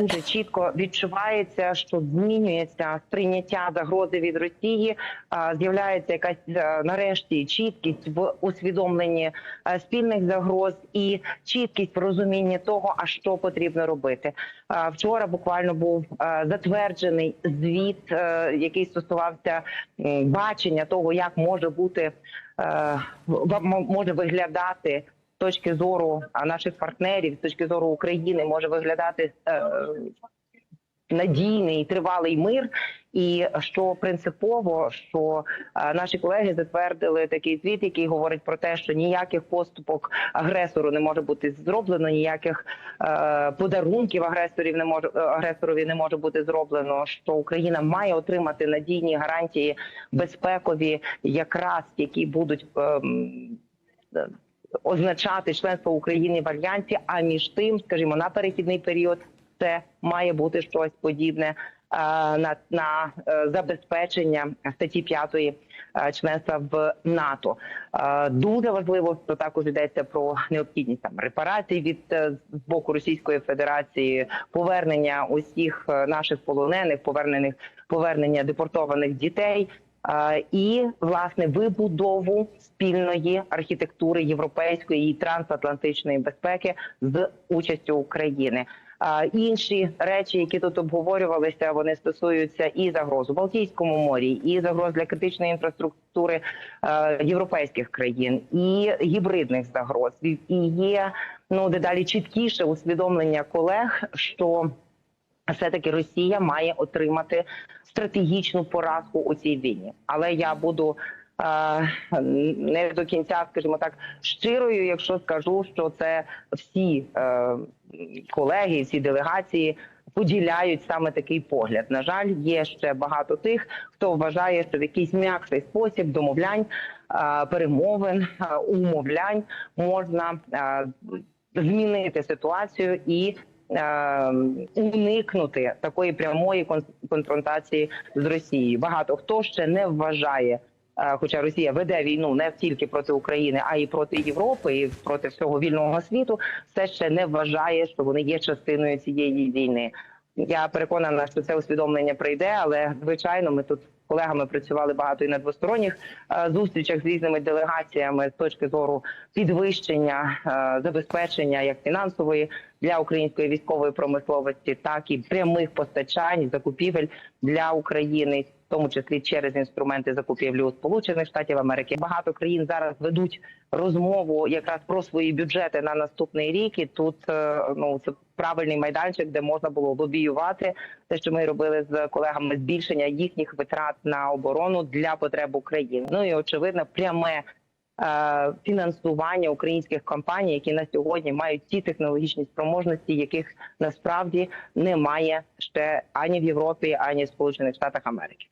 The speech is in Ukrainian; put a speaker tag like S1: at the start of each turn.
S1: дуже чітко відчувається, що змінюється сприйняття загрози від Росії. З'являється якась е, нарешті чіткість в усвідомленні е, спільних загроз і чіткість в розумінні того, а що потрібно робити. Вчора буквально був е, затверджений звіт, який стосувався бачення того, як може бути може виглядати точки зору наших партнерів, з точки зору України, може виглядати е, надійний тривалий мир. І що принципово, що е, наші колеги затвердили такий звіт, який говорить про те, що ніяких поступок агресору не може бути зроблено, ніяких е, подарунків агресорів не може агресорові не може бути зроблено. Що Україна має отримати надійні гарантії безпекові, якраз які будуть. Означати членство України в альянсі. А між тим, скажімо, на перехідний період це має бути щось подібне е, на, на е, забезпечення статті 5 е, членства в НАТО. Дуже важливо, що також йдеться про необхідність там репарацій від з боку Російської Федерації, повернення усіх наших полонених, повернених повернення депортованих дітей. І власне вибудову спільної архітектури європейської і трансатлантичної безпеки з участю України. Інші речі, які тут обговорювалися, вони стосуються і загроз у Балтійському морі, і загроз для критичної інфраструктури європейських країн, і гібридних загроз. І є ну дедалі чіткіше усвідомлення колег, що все-таки Росія має отримати стратегічну поразку у цій війні. Але я буду е, не до кінця, скажімо так, щирою, якщо скажу, що це всі е, колеги, всі делегації. Поділяють саме такий погляд. На жаль, є ще багато тих, хто вважає, що в якийсь м'якший спосіб домовлянь, е, перемовин, умовлянь можна змінити ситуацію і уникнути такої прямої кон- конфронтації з Росією. Багато хто ще не вважає. е, Хоча Росія веде війну не тільки проти України, а й проти Європи, і проти всього вільного світу, все ще не вважає, що вони є частиною цієї війни. Я переконана, що це усвідомлення прийде, але звичайно, ми тут колегами працювали багато і на двосторонніх е, зустрічах з різними делегаціями з точки зору підвищення е, забезпечення як фінансової для української військової промисловості, так і прямих постачань закупівель для України. В тому числі через інструменти закупівлі у Сполучених Штатів Америки багато країн зараз ведуть розмову якраз про свої бюджети на наступний рік. І тут е, ну це правильний майданчик, де можна було лобіювати те, що ми робили з колегами збільшення їхніх витрат на оборону для потреб України. Ну і очевидно, пряме е, фінансування українських компаній, які на сьогодні мають ті технологічні спроможності, яких насправді немає ще ані в Європі, ані в Сполучених Штатах Америки.